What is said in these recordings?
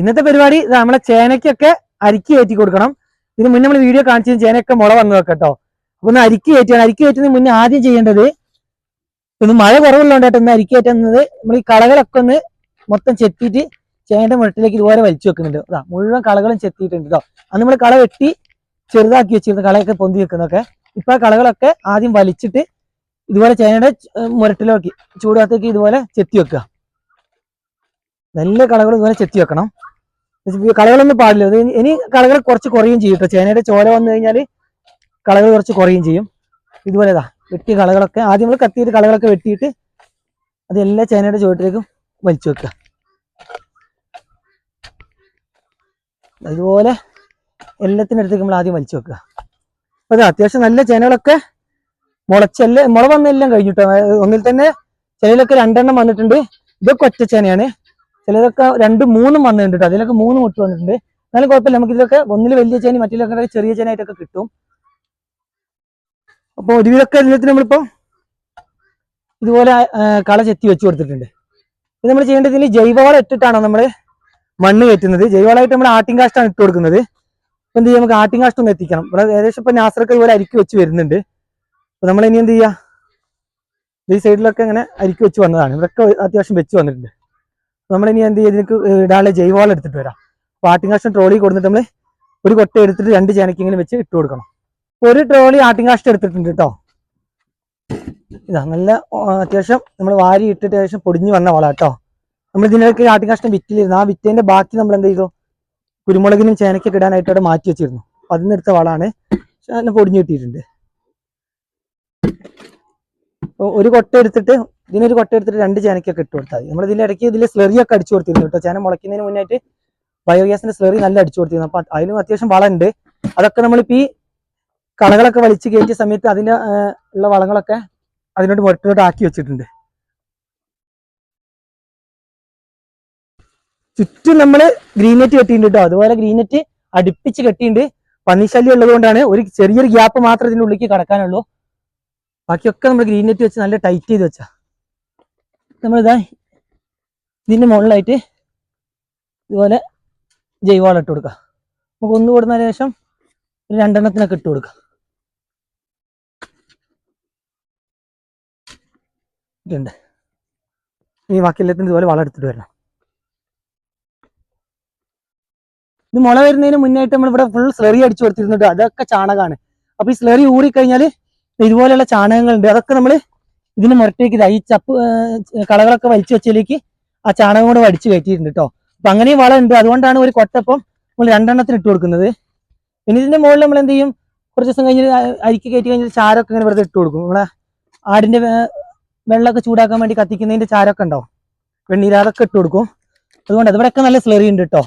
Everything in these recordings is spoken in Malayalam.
ഇന്നത്തെ പരിപാടി നമ്മളെ ചേനയ്ക്കൊക്കെ അരിക്ക് കയറ്റി കൊടുക്കണം. ഇതിന് മുന്നേ നമ്മൾ വീഡിയോ കാണിച്ചു ചേനയൊക്കെ മുള വന്നു വെക്കട്ടോ. അപ്പൊ ഒന്ന് അരിക്ക് കയറ്റിയാണ് അരിക്ക് കയറ്റുന്നതിന് മുന്നേ ആദ്യം ചെയ്യേണ്ടത് ഒന്ന് മഴ കുറവുള്ളതുകൊണ്ടായിട്ട് ഒന്ന് അരിക്ക് കയറ്റുന്നത്. നമ്മൾ ഈ കളകളൊക്കെ ഒന്ന് മൊത്തം ചെത്തിയിട്ട് ചേനയുടെ മുഴത്തിലേക്ക് ഇതുപോലെ വലിച്ചു വെക്കുന്നുണ്ട്. അതാ മുഴുവൻ കളകളും ചെത്തിയിട്ടുണ്ട് കേട്ടോ. അന്ന് നമ്മൾ കള വെട്ടി ചെറുതാക്കി വെച്ചിരുന്നു കളയൊക്കെ പൊന്തി വെക്കുന്നൊക്കെ ഇപ്പൊ കളകളൊക്കെ ആദ്യം വലിച്ചിട്ട് ഇതുപോലെ ചേനയുടെ മുരട്ടിലേക്ക് ചൂടാത്തേക്ക് ഇതുപോലെ ചെത്തി വെക്കുക. നല്ല കളകൾ ഇതുപോലെ ചെത്തി വെക്കണം. കളകളൊന്നും പാടില്ല. ഇനി- കളകൾ കുറച്ച് കുറയും ചെയ്യും കേട്ടോ. ചേനയുടെ ചോര വന്നു കഴിഞ്ഞാൽ കളകൾ കുറച്ച് കുറയും ചെയ്യും. ഇതുപോലെ ഇതാ വെട്ടിയ കളകളൊക്കെ ആദ്യം നമ്മൾ കത്തിയിട്ട് കളകളൊക്കെ വെട്ടിയിട്ട് അതെല്ലാം ചേനയുടെ ചുവട്ടിലേക്കും വലിച്ചു വെക്കുക. അതുപോലെ എല്ലാത്തിന്റെ അടുത്തേക്ക് നമ്മൾ ആദ്യം വലിച്ചു വെക്കുക. അപ്പൊ അത് അത്യാവശ്യം നല്ല ചേനകളൊക്കെ മുളച്ചെല്ലാം മുള വന്നെല്ലാം കഴിഞ്ഞിട്ടോ ഒന്നിൽ തന്നെ ചിലയിലൊക്കെ രണ്ടെണ്ണം വന്നിട്ടുണ്ട്. ഇതൊക്കെ ഒറ്റ ചേനയാണ്. ചിലതൊക്കെ രണ്ട് മൂന്നും ട്ടോ. അതിലൊക്കെ മൂന്ന് മുട്ട് വന്നിട്ടുണ്ട്. എന്നാലും കുഴപ്പമില്ല. നമുക്ക് ഇതിലൊക്കെ ഒന്നിൽ വലിയ ചേനി മറ്റിലൊക്കെ ചെറിയ ചേനായിട്ടൊക്കെ കിട്ടും. അപ്പോൾ ഒരുവിധമൊക്കെ എല്ലാത്തിനും നമ്മളിപ്പോ ഇതുപോലെ കള ചെത്തി വെച്ച് കൊടുത്തിട്ടുണ്ട്. ഇത് നമ്മൾ ചെയ്യേണ്ടത് ഇതിന് ജൈവവളം ഇട്ടിട്ടാണോ നമ്മൾ മണ്ണ് കയറ്റുന്നത്? ജൈവവളമായിട്ട് നമ്മൾ ആട്ടിൻ കാഷ്ടാണ് ഇട്ട് കൊടുക്കുന്നത്. അപ്പൊ എന്ത് ചെയ്യാം? നമുക്ക് ആട്ടിൻ കാഷ്ടം ഒന്ന് എത്തിക്കണം. ഇവിടെ ഏകദേശം ഇപ്പൊ നാസറൊക്കെ ഇതുപോലെ അരിക്ക് വെച്ച് വരുന്നുണ്ട്. അപ്പൊ നമ്മൾ ഇനി എന്ത് ചെയ്യാ? ഈ സൈഡിലൊക്കെ ഇങ്ങനെ അരിക്ക് വെച്ച് വന്നതാണ്. ഇവിടെയൊക്കെ അത്യാവശ്യം വെച്ച് വന്നിട്ടുണ്ട്. നമ്മളിനി എന്ത് ഇതിലേക്ക് ഇടാനുള്ള ജൈവവളം എടുത്തിട്ട് വരാം. അപ്പൊ ആട്ടിൻ കാഷ്ടം ട്രോളി കൊടുത്തിട്ട് നമ്മൾ ഒരു കൊട്ട എടുത്തിട്ട് രണ്ട് ചേനക്കെങ്കിലും വെച്ച് ഇട്ട് കൊടുക്കണം. ഒരു ട്രോളി ആട്ടിങ്കാഷ്ടം എടുത്തിട്ടുണ്ട് കേട്ടോ ഇതാ നല്ല അത്യാവശ്യം നമ്മൾ വാരി ഇട്ടിട്ട് അത്യാവശ്യം പൊടിഞ്ഞു വന്ന വള കേട്ടോ നമ്മൾ ഇതിനൊക്കെ ആട്ടിങ്കാഷ്ടം വിറ്റിലിരുന്നു. ആ വിറ്റേന്റെ ബാക്കി നമ്മൾ എന്ത് ചെയ്തു? കുരുമുളകിനും ചേനയ്ക്കൊക്കെ ഇടാനായിട്ട് അവിടെ മാറ്റി വെച്ചിരുന്നു. അപ്പം അതിൽ നിന്നെടുത്ത വളമാണ് പൊടിഞ്ഞു കിട്ടിയിട്ടുണ്ട്. ഒരു കൊട്ട എടുത്തിട്ട് ഇതിനൊരു കൊട്ട എടുത്തിട്ട് രണ്ട് ചേനക്കൊക്കെ ഇട്ട് കൊടുത്താൽ നമ്മൾ ഇതിന്റെ ഇടയ്ക്ക് ഇതിൽ സ്ലെറിയൊക്കെ അടിച്ചു കൊടുത്തിരുന്നു കേട്ടോ. ചേന മുളയ്ക്കുന്നതിന് മുന്നായിട്ട് ബയോഗ്യാസിന്റെ സ്ലെറി നല്ല അടിച്ചു കൊടുത്തിരുന്നു. അപ്പൊ അതിലും അത്യാവശ്യം വളമുണ്ട്. അതൊക്കെ നമ്മളിപ്പോ ഈ കളകളൊക്കെ വലിച്ചു കയറ്റിയ സമയത്ത് അതിന്റെ ഉള്ള വളങ്ങളൊക്കെ അതിനോട് മുരട്ടിലോട്ട് ആക്കി വെച്ചിട്ടുണ്ട്. ചുറ്റും നമ്മൾ ഗ്രീൻ നെറ്റ് കെട്ടിയിട്ടുണ്ട് കേട്ടോ. അതുപോലെ ഗ്രീൻ നെറ്റ് അടുപ്പിച്ച് കെട്ടിയിട്ടുണ്ട്. പന്നിശല്യം ഉള്ളത് കൊണ്ടാണ് ഒരു ചെറിയൊരു ഗ്യാപ്പ് മാത്രമേ ഇതിന്റെ ഉള്ളിലേക്ക് കടക്കാനുള്ളൂ. ബാക്കിയൊക്കെ നമ്മൾ ഗ്രീൻ നെറ്റ് വെച്ച് നല്ല ടൈറ്റ് ചെയ്ത് വെച്ചാ. നമ്മളിതാ ഇതിന്റെ മുകളിലായിട്ട് ഇതുപോലെ ജൈവവളം ഇട്ട് കൊടുക്കുക നമുക്ക് ഒന്ന് കൂടുന്ന ശേഷം ഒരു രണ്ടെണ്ണത്തിനൊക്കെ ഇട്ട് കൊടുക്കുക ഇട്ടുണ്ട് ഇനി ബാക്കി ഇതുപോലെ വളം എടുത്തിട്ട് വരണം. ഇത് മുള വരുന്നതിന് മുന്നായിട്ട് നമ്മൾ ഇവിടെ ഫുൾ സ്ലറി അടിച്ചു കൊടുത്തിരുന്നുണ്ട് അതൊക്കെ ചാണകമാണ്. അപ്പൊ ഈ സ്ലറി ഊറിക്കഴിഞ്ഞാൽ ഇതുപോലെയുള്ള ചാണകങ്ങളുണ്ട്. അതൊക്കെ നമ്മൾ ഇതിന് മുരട്ടേക്ക് ഈ ചപ്പ് കളകളൊക്കെ വലിച്ചു വെച്ചതിലേക്ക് ആ ചാണകം കൂടെ വടിച്ചു കയറ്റിയിട്ടുണ്ട് കേട്ടോ അപ്പൊ അങ്ങനെയും വളം ഉണ്ട് അതുകൊണ്ടാണ് ഒരു കൊട്ടപ്പം നമ്മൾ രണ്ടെണ്ണത്തിന് ഇട്ട് കൊടുക്കുന്നത്. പിന്നെ ഇതിന്റെ മുകളിൽ നമ്മൾ എന്ത് ചെയ്യും? കുറച്ച് ദിവസം കഴിഞ്ഞ് അരിക്ക് കയറ്റി കഴിഞ്ഞാൽ ചാരമൊക്കെ ഇങ്ങനെ വെറുതെ ഇട്ട് കൊടുക്കും. നമ്മളെ ആടിന്റെ വെള്ളമൊക്കെ ചൂടാക്കാൻ വേണ്ടി കത്തിക്കുന്നതിന്റെ ചാരമൊക്കെ ഉണ്ടാവും വെണ്ണീര് അതൊക്കെ ഇട്ട് കൊടുക്കും. അതുകൊണ്ട് അതിവിടെയൊക്കെ നല്ല സ്ലെറി ഉണ്ട് കേട്ടോ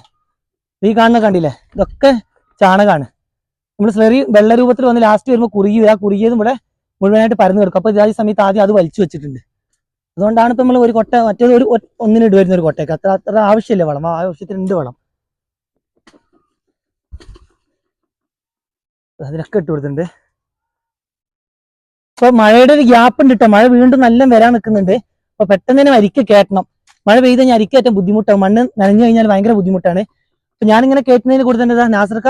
ഈ കാണുന്ന കണ്ടില്ലേ? ഇതൊക്കെ ചാണകമാണ് നമ്മൾ സ്ലെറി വെള്ള രൂപത്തിൽ വന്ന് ലാസ്റ്റ് വരുമ്പോൾ കുറുകി. ആ കുറുകിയതും ഇവിടെ മുഴുവനായിട്ട് പരന്നു കിടക്കും. അപ്പോൾ ഈ സമയത്ത് ആദ്യം അത് വലിച്ചു വെച്ചിട്ടുണ്ട്. അതുകൊണ്ടാണ് ഇപ്പം നമ്മൾ ഒരു കൊട്ട മറ്റേത് ഒരു ഒന്നിനിട്ട് ഒന്നിന് ഇടുവരുന്ന ഒരു കൊട്ടയൊക്കെ. അത്ര അത്ര ആവശ്യമില്ല വളം. ആവശ്യത്തിന് ഉണ്ട് വളം. അതിനൊക്കെ ഇട്ട് കൊടുത്തിട്ടുണ്ട്. ഇപ്പൊ മഴയുടെ ഒരു ഗ്യാപ്പ് ഉണ്ട് കേട്ടോ മഴ വീണ്ടും നല്ല വരാൻ നിൽക്കുന്നുണ്ട്. അപ്പൊ പെട്ടെന്ന് തന്നെ അരിക്ക് കയറ്റണം മഴ പെയ്ത് കഴിഞ്ഞാൽ അരിക്ക് ബുദ്ധിമുട്ടാണ്. മണ്ണ് നനഞ്ഞു കഴിഞ്ഞാൽ ഭയങ്കര ബുദ്ധിമുട്ടാണ്. അപ്പൊ ഞാനിങ്ങനെ കയറ്റുന്നതിന് കൂടെ തന്നെ നാസർക്ക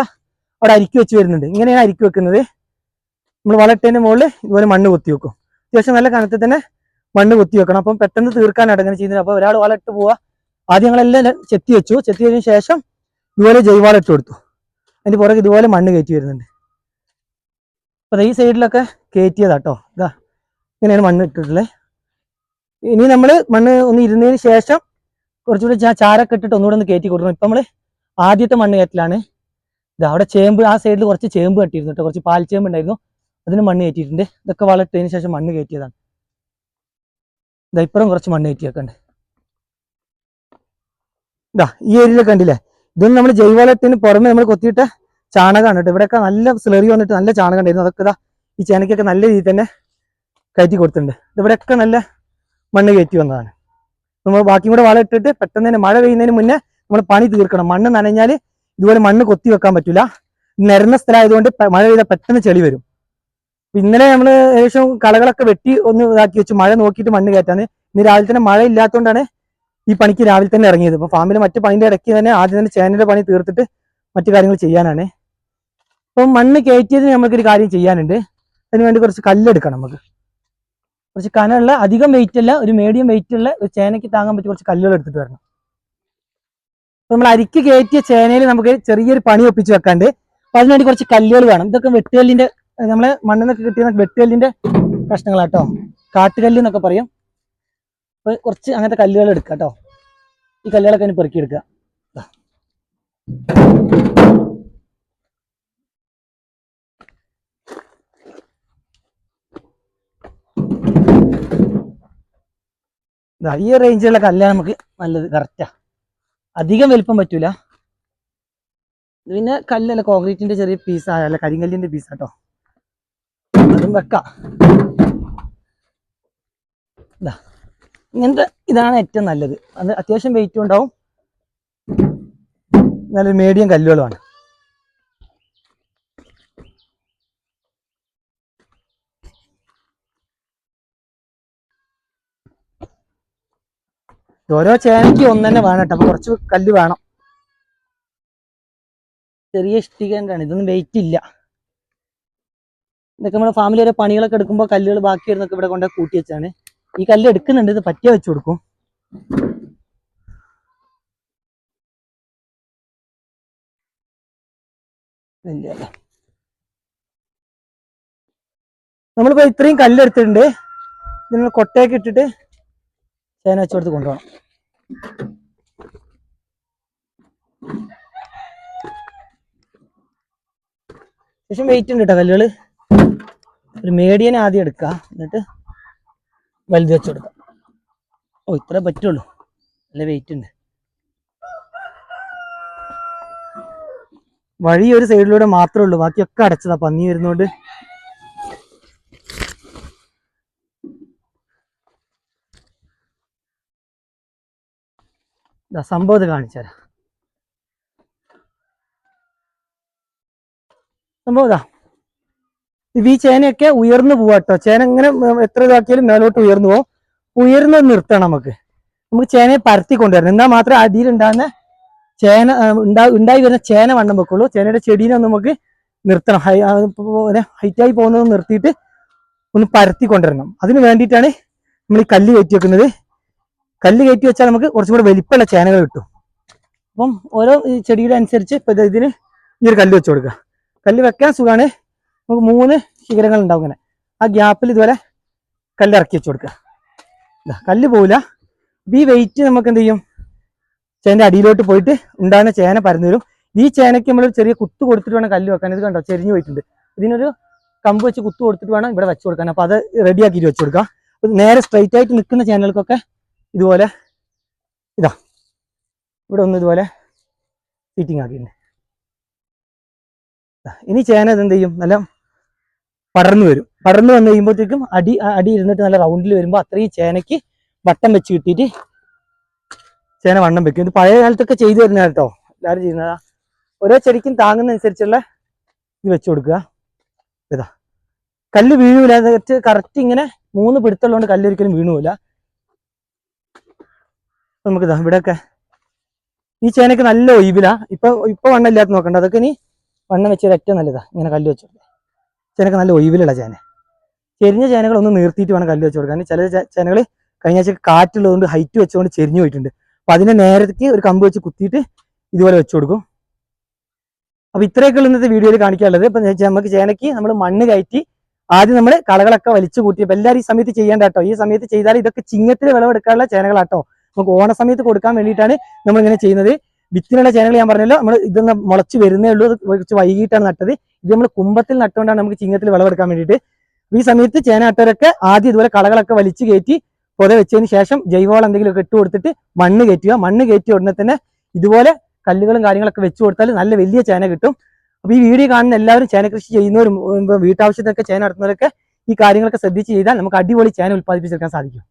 അവിടെ അരിക്ക് വെച്ച് വരുന്നുണ്ട്. ഇങ്ങനെയാണ് അരിക്ക് വെക്കുന്നത്. നമ്മൾ വളട്ടതിന്റെ മുകളിൽ ഇതുപോലെ മണ്ണ് കൊത്തി വെക്കും. അത്യാവശ്യം നല്ല കനത്തിൽ തന്നെ മണ്ണ് കൊത്തി വെക്കണം. അപ്പം പെട്ടെന്ന് തീർക്കാനായിട്ട് അങ്ങനെ ചെയ്യുന്നത് അപ്പോൾ ഒരാൾ വളട്ട് പോവുക ആദ്യം ഞങ്ങളെല്ലാം ചെത്തി വെച്ചു. ചെത്തി വെച്ചതിന് ശേഷം ഇതുപോലെ ജൈവവളം ഇട്ട് കൊടുത്തു. അതിന്റെ പുറകെ ഇതുപോലെ മണ്ണ് കയറ്റി വരുന്നുണ്ട്. അപ്പൊ ഈ സൈഡിലൊക്കെ കയറ്റിയതാട്ടോ ഇതാ ഇങ്ങനെയാണ് മണ്ണ് ഇട്ടിട്ടുള്ളത്. ഇനി നമ്മൾ മണ്ണ് ഒന്ന് ഇരുന്നതിന് ശേഷം കുറച്ചുകൂടി ചാരൊക്കെ ഇട്ടിട്ട് ഒന്നുകൂടെ ഒന്ന് കയറ്റി കൊടുക്കണം. ഇപ്പൊ നമ്മൾ ആദ്യത്തെ മണ്ണ് കയറ്റലാണ്. ഇത് അവിടെ ചേമ്പ് ആ സൈഡിൽ കുറച്ച് ചേമ്പ് കെട്ടിയിരുന്നു കേട്ടോ കുറച്ച് പാൽ ചേമ്പ് ഉണ്ടായിരുന്നു. അതിന് മണ്ണ് കയറ്റിയിട്ടുണ്ട്. ഇതൊക്കെ വളർത്തിയതിന് ശേഷം മണ്ണ് കയറ്റിയതാണ്. ഇതാ കുറച്ച് മണ്ണ് കയറ്റിയൊക്കെ ഉണ്ട് ഇതാ ഈ ഏരിയയിലൊക്കെ കണ്ടില്ലേ? ഇതൊന്നും നമ്മൾ ജൈവവളത്തിന് പുറമെ നമ്മൾ കൊത്തിയിട്ട ചാണകമാണ് കേട്ടോ. ഇവിടെയൊക്കെ നല്ല സ്ലറി വന്നിട്ട് നല്ല ചാണകം ഉണ്ടായിരുന്നു. അതൊക്കെ ഇതാ ഈ ചേനയ്ക്കൊക്കെ നല്ല രീതിയിൽ തന്നെ കയറ്റി കൊടുത്തിട്ടുണ്ട്. ഇവിടെയൊക്കെ നല്ല മണ്ണ് കയറ്റി വന്നതാണ്. നമ്മൾ ബാക്കിയും കൂടെ വളമിട്ടിട്ട് പെട്ടെന്ന് തന്നെ മഴ പെയ്യുന്നതിന് മുന്നേ നമ്മൾ പണി തീർക്കണം. മണ്ണ് നനഞ്ഞാൽ ഇതുപോലെ മണ്ണ് കൊത്തി വെക്കാൻ പറ്റില്ല നിരന്ന സ്ഥലമായതുകൊണ്ട് മഴ പെയ്താൽ പെട്ടെന്ന് ചെളി വരും. ഇന്നലെ നമ്മൾ ഏകദേശം കളകളൊക്കെ വെട്ടി ഒന്ന് ഇതാക്കി വെച്ച് മഴ നോക്കിയിട്ട് മണ്ണ് കയറ്റാണ് ഇന്ന് രാവിലെ തന്നെ മഴ ഇല്ലാത്തതുകൊണ്ടാണ് ഈ പണിക്ക് രാവിലെ തന്നെ ഇറങ്ങിയത്. അപ്പൊ ഫാമിലെ മറ്റു പണിന്റെ ഇടയ്ക്ക് തന്നെ ആദ്യം തന്നെ ചേനയുടെ പണി തീർത്തിട്ട് മറ്റു കാര്യങ്ങൾ ചെയ്യാനാണ്. അപ്പം മണ്ണ് കയറ്റിയതിന് നമുക്കൊരു കാര്യം ചെയ്യാനുണ്ട്. അതിനുവേണ്ടി കുറച്ച് കല്ലെടുക്കണം നമുക്ക്. കുറച്ച് കനമുള്ള അധികം വെയിറ്റ് അല്ല ഒരു മീഡിയം വെയിറ്റ് ഉള്ള ഒരു ചേനയ്ക്ക് താങ്ങാൻ പറ്റിയ കുറച്ച് കല്ലുകൾ എടുത്തിട്ട് വരണം. അപ്പൊ നമ്മൾ അരിക്ക് കയറ്റിയ ചേനയിൽ നമുക്ക് ചെറിയൊരു പണി ഒപ്പിച്ച് വെക്കാണ്ട് അപ്പൊ അതിനുവേണ്ടി കുറച്ച് കല്ലുകൾ വേണം. ഇതൊക്കെ വെട്ടുകല്ലിന്റെ നമ്മളെ മണ്ണിൽ നിന്നൊക്കെ കിട്ടിയ വെട്ടുകല്ലിന്റെ കഷ്ണങ്ങളാട്ടോ. കാട്ടുകല്ല് എന്നൊക്കെ പറയും. അപ്പൊ കുറച്ച് അങ്ങനത്തെ കല്ലുകൾ എടുക്കുക കേട്ടോ ഈ കല്ലുകളൊക്കെ ഇനി പെറുക്കി എടുക്കുക ദാ. ദാ, ഈ റേഞ്ചിലുള്ള കല്ലാണ് നമുക്ക് നല്ലത് കറക്റ്റാ അധികം വലിപ്പം പറ്റൂല. പിന്നെ കല്ലല്ല കോൺക്രീറ്റിന്റെ ചെറിയ പീസ് അല്ല കരിങ്കല്ലിന്റെ പീസാട്ടോ അതും വെക്കാം. ഇതാ ഇങ്ങനത്തെ ഇതാണ് ഏറ്റവും നല്ലത്. അത് അത്യാവശ്യം വെയിറ്റും ഉണ്ടാവും. നല്ലൊരു മീഡിയം കല്ലുകളുമാണ്. ഓരോ ചേനയ്ക്ക് ഒന്ന് തന്നെ വേണം കേട്ടോ. കുറച്ച് കല്ല് വേണം. ചെറിയ ഇഷ്ടികണ്ടാണ് ഇതൊന്നും വെയിറ്റ് ഇല്ല. ഇതൊക്കെ നമ്മുടെ ഫാമിലി ഓരോ പണികളൊക്കെ എടുക്കുമ്പോൾ കല്ലുകൾ ബാക്കി വരുന്നൊക്കെ ഇവിടെ കൊണ്ടുപോയി കൂട്ടി വെച്ചാണ്. ഈ കല്ല് എടുക്കുന്നുണ്ട് ഇത് പറ്റിയ വെച്ചു കൊടുക്കും. നമ്മളിപ്പോ ഇത്രയും കല്ലെടുത്തിട്ടുണ്ട് നിങ്ങൾ കൊട്ടയൊക്കെ ഇട്ടിട്ട് ചേന വെച്ച് കൊടുത്ത് കൊണ്ടുപോകണം. ശേഷം വെയിറ്റ് ഉണ്ട് കേട്ടോ കല്ലുകൾ. ഒരു മീഡിയൻ ആദ്യം എടുക്കുക എന്നിട്ട് വലുത് വെച്ച് കൊടുക്കാം. ഓ ഇത്ര പറ്റുള്ളൂ. നല്ല വെയിറ്റ് ഉണ്ട്. വഴി ഒരു സൈഡിലൂടെ മാത്രമേ ഉള്ളൂ. ബാക്കിയൊക്കെ അടച്ചതാ. പന്നി വരുന്നോണ്ട് സംഭവം ഇത് കാണിച്ചുതരാം സംഭവം ഈ ചേനയൊക്കെ ഉയർന്നു പോവാട്ടോ ചേന ഇങ്ങനെ എത്ര ഇതാക്കിയാലും മേലോട്ട് ഉയർന്നു പോകും ഉയർന്നു നിർത്തണം നമുക്ക്. നമുക്ക് ചേനയെ പരത്തി കൊണ്ടുവരണം. എന്നാൽ മാത്രമേ അടിയിൽ ഉണ്ടാകുന്ന ചേന ഉണ്ടാ ഉണ്ടായി വരുന്ന ചേന വണ്ണം വെക്കുള്ളൂ. ചേനയുടെ ചെടീനെ ഒന്ന് നമുക്ക് നിർത്തണം. ഹൈ ഹൈറ്റായി പോകുന്നത് നിർത്തിയിട്ട് ഒന്ന് പരത്തി കൊണ്ടുവരണം. അതിന് വേണ്ടിയിട്ടാണ് നമ്മൾ ഈ കല്ല് കയറ്റി വെക്കുന്നത്. കല്ല് കയറ്റി വെച്ചാൽ നമുക്ക് കുറച്ചും കൂടെ വലിപ്പമുള്ള ചേനകൾ കിട്ടും. അപ്പം ഓരോ ചെടിയുടെ അനുസരിച്ച് ഇപ്പം ഇതിന് ഈ ഒരു കല്ല് വെച്ച് കൊടുക്കുക. കല്ല് വെക്കാൻ സുഖമാണ്. നമുക്ക് മൂന്ന് ശിഖരങ്ങൾ ഉണ്ടാവും ഇങ്ങനെ. ആ ഗ്യാപ്പിൽ ഇതുപോലെ കല്ല് ഇറക്കി വെച്ച് കൊടുക്കുക. കല്ല് പോവില്ല. അപ്പം ഈ വെയിറ്റ് നമുക്ക് എന്ത് ചെയ്യും? ചേന്റെ അടിയിലോട്ട് പോയിട്ട് ഉണ്ടാകുന്ന ചേന പരന്നു വരും. ഈ ചേനയ്ക്ക് നമ്മൾ ചെറിയ കുത്ത് കൊടുത്തിട്ട് വേണം കല്ല് വെക്കാൻ. ഇത് കണ്ടോ? ചെരിഞ്ഞു പോയിട്ടുണ്ട്. ഇതിനൊരു കമ്പ് വെച്ച് കുത്ത് കൊടുത്തിട്ട് വേണം ഇവിടെ വെച്ച് കൊടുക്കാൻ. അപ്പം അത് റെഡിയാക്കിയിട്ട് വെച്ച് കൊടുക്കാം അപ്പം നേരെ സ്ട്രൈറ്റ് ആയിട്ട് നിൽക്കുന്ന ചേനകൾക്കൊക്കെ ഇതുപോലെ ഇതാ. ഇവിടെ ഒന്ന് ഇതുപോലെ സീറ്റിംഗ് ആക്കിയിട്ടുണ്ട്. ഇനി ചേന ഇതെന്ത് ചെയ്യും? നല്ല പടർന്നു വരും. പടർന്നു വന്നു കഴിയുമ്പോഴത്തേക്കും അടി അടി ഇരുന്നിട്ട് നല്ല റൗണ്ടിൽ വരുമ്പോൾ അത്രയും ചേനയ്ക്ക് വട്ടം വെച്ച് കിട്ടിയിട്ട് ചേന വണ്ണം വെക്കും. ഇത് പഴയ കാലത്തൊക്കെ ചെയ്തു വരുന്ന കേട്ടോ. എല്ലാവരും ചെയ്യുന്നതാ. ഓരോ ചെടിക്കും താങ്ങുന്ന അനുസരിച്ചുള്ള ഇത് വെച്ചു കൊടുക്കുക. ഇതാ. കല്ല് വീഴൂല കറക്റ്റ് ഇങ്ങനെ മൂന്ന് പിടുത്തുള്ളതുകൊണ്ട് കല്ലൊരിക്കലും വീണൂല. നമുക്ക് ഇതാ ഇവിടെയൊക്കെ ഈ ചേനക്ക് നല്ല ഒഴിവിലാ. ഇപ്പൊ ഇപ്പൊ വണ്ണം ഇല്ലാത്ത നോക്കണ്ട. അതൊക്കെ ഇനി വണ്ണം വെച്ചത് ഏറ്റവും നല്ലതാ. ഇങ്ങനെ കല്ല് വെച്ച് ചേനക്ക് നല്ല ഒഴിവിലുള്ള ചേന. ചെരിഞ്ഞ ചേനകൾ ഒന്ന് നിർത്തിയിട്ട് വേണം കല്ല് വെച്ച് കൊടുക്കാൻ ചില ചേനകൾ കഴിഞ്ഞ ആഴ്ച കാറ്റുള്ളതുകൊണ്ട് ഹൈറ്റ് വെച്ചുകൊണ്ട് ചെരിഞ്ഞു പോയിട്ടുണ്ട്. അപ്പൊ അതിന്റെ നേരത്തേക്ക് ഒരു കമ്പ് വെച്ച് കുത്തിയിട്ട് ഇതുപോലെ വെച്ച് കൊടുക്കും. അപ്പൊ ഇത്രയൊക്കെ ഇന്നത്തെ വീഡിയോയിൽ കാണിക്കാനുള്ളത്. ഇപ്പൊ നമുക്ക് ചേനയ്ക്ക് നമ്മൾ മണ്ണ് കയറ്റി ആദ്യം നമ്മൾ കളകളൊക്കെ വലിച്ചു കൂട്ടി അപ്പൊ എല്ലാവരും ഈ സമയത്ത് ചെയ്യേണ്ട കേട്ടോ. ഈ സമയത്ത് ചെയ്താൽ ഇതൊക്കെ ചിങ്ങത്തിൽ വിളവെടുക്കാനുള്ള ചേനകളാട്ടോ. നമുക്ക് ഓണ സമയത്ത് കൊടുക്കാൻ വേണ്ടിയിട്ടാണ് നമ്മൾ ഇങ്ങനെ ചെയ്യുന്നത്. വിത്തിനുള്ള ചേനകൾ ഞാൻ പറഞ്ഞല്ലോ. നമ്മൾ ഇതൊന്ന് മുളച്ച് വരുന്നേ ഉള്ളൂ. കുറച്ച് വൈകിട്ടാണ് നട്ടത്. ഇത് നമ്മൾ കുമ്പത്തിൽ നട്ടുകൊണ്ടാണ് നമുക്ക് ചിങ്ങത്തിൽ വിളവെടുക്കാൻ വേണ്ടിയിട്ട്. ഈ സമയത്ത് ചേന നട്ടവരൊക്കെ ആദ്യം ഇതുപോലെ കളകളൊക്കെ വലിച്ചു കയറ്റി പുത വെച്ചതിന് ശേഷം ജൈവവളം എന്തെങ്കിലുമൊക്കെ ഇട്ട് കൊടുത്തിട്ട് മണ്ണ് കയറ്റുക. മണ്ണ് കയറ്റിയ ഉടനെ തന്നെ ഇതുപോലെ കല്ലുകളും കാര്യങ്ങളൊക്കെ വെച്ചു കൊടുത്താൽ നല്ല വലിയ ചേന കിട്ടും. അപ്പൊ ഈ വീഡിയോ കാണുന്ന എല്ലാവരും ചേന കൃഷി ചെയ്യുന്നവരും വീട്ടാവശ്യത്തിനൊക്കെ ചേന നടത്തുന്നവരൊക്കെ ഈ കാര്യങ്ങളൊക്കെ ശ്രദ്ധിച്ച് ചെയ്താൽ നമുക്ക് അടിപൊളി ചേന ഉത്പാദിപ്പിച്ചെടുക്കാൻ സാധിക്കും.